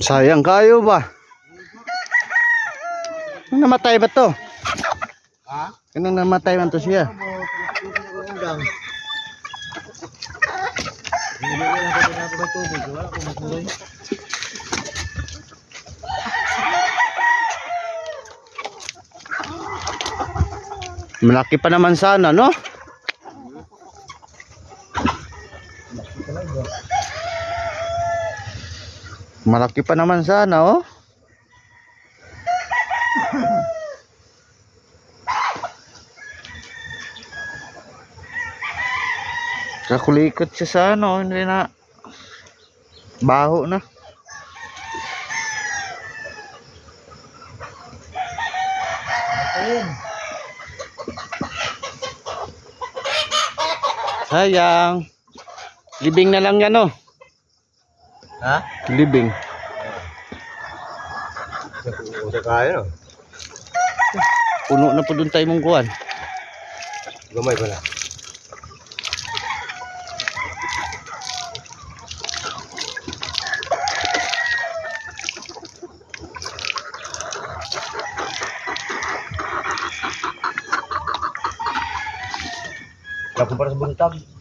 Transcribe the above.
Sayang kayo ba? Ano namatay ba to? Ha? Ano namatay man to siya? Malaki pa naman sana, no? Malaki pa naman sana, oh. Kakulikot siya sa ano, hindi na baho na. Ayun. Sayang. Libing na lang yan, oh. Ha? Libing. Usa kaya no? Puno na po doon tayo mong kuhan. Gamay pala. Sa buntag.